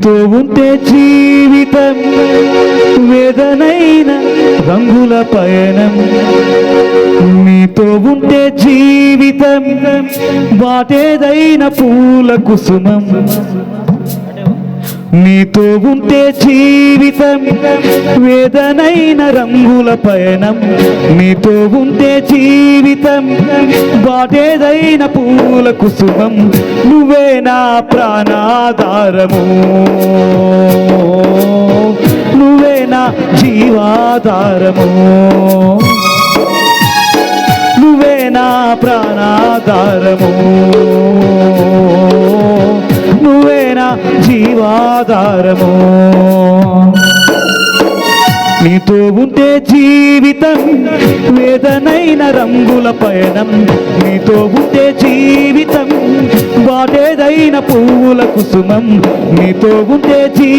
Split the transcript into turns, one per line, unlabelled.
నీతో ఉంటే జీవితం వేదనైన రంగుల పయనం. నీతో ఉంటే జీవితం వాటేదైన పూల కుసుమం. నీతో ఉంటే జీవితం వేదనైన రంగుల పయనం. నీతో ఉంటే జీవితం వాటేదైన పూల కుసుమం నువ్వే నా ప్రాణాధారము. నువ్వే నా జీవాధారము. నువ్వే నా ప్రాణాధారము. నువ్వే నా జీవాధారము. నీతో ఉంటే జీవితం వేదనైన రంగుల పయనం. నీతో ఉంటే జీవితం వాటేదైన పువ్వుల కుసుమం. నీతో ఉంటే జీ